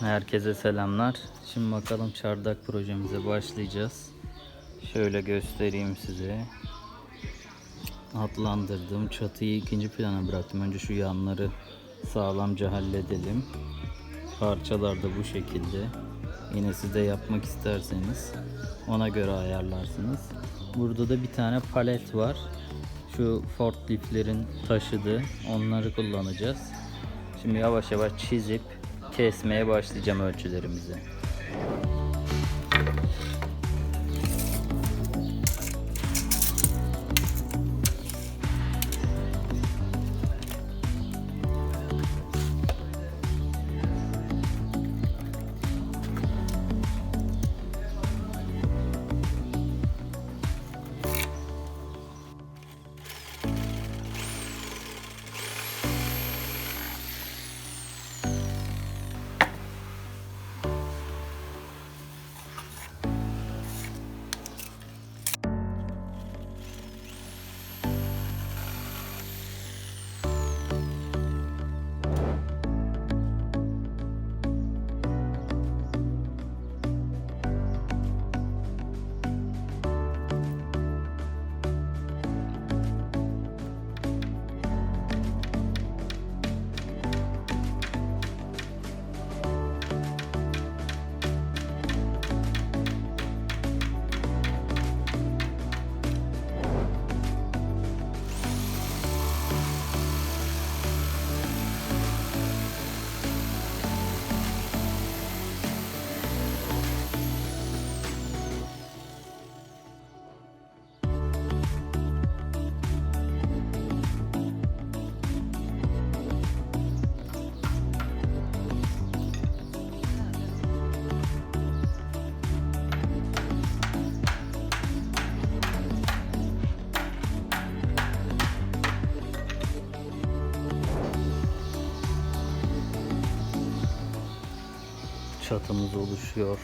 Herkese selamlar. Şimdi bakalım çardak projemize başlayacağız. Şöyle göstereyim size. Adlandırdım. Çatıyı ikinci plana bıraktım. Önce şu yanları sağlamca halledelim. Parçalar da bu şekilde. Yine siz de yapmak isterseniz ona göre ayarlarsınız. Burada da bir tane palet var. Şu forkliftlerin taşıdığı onları kullanacağız. Şimdi yavaş yavaş çizip kesmeye başlayacağım ölçülerimizi. Çatımız oluşuyor.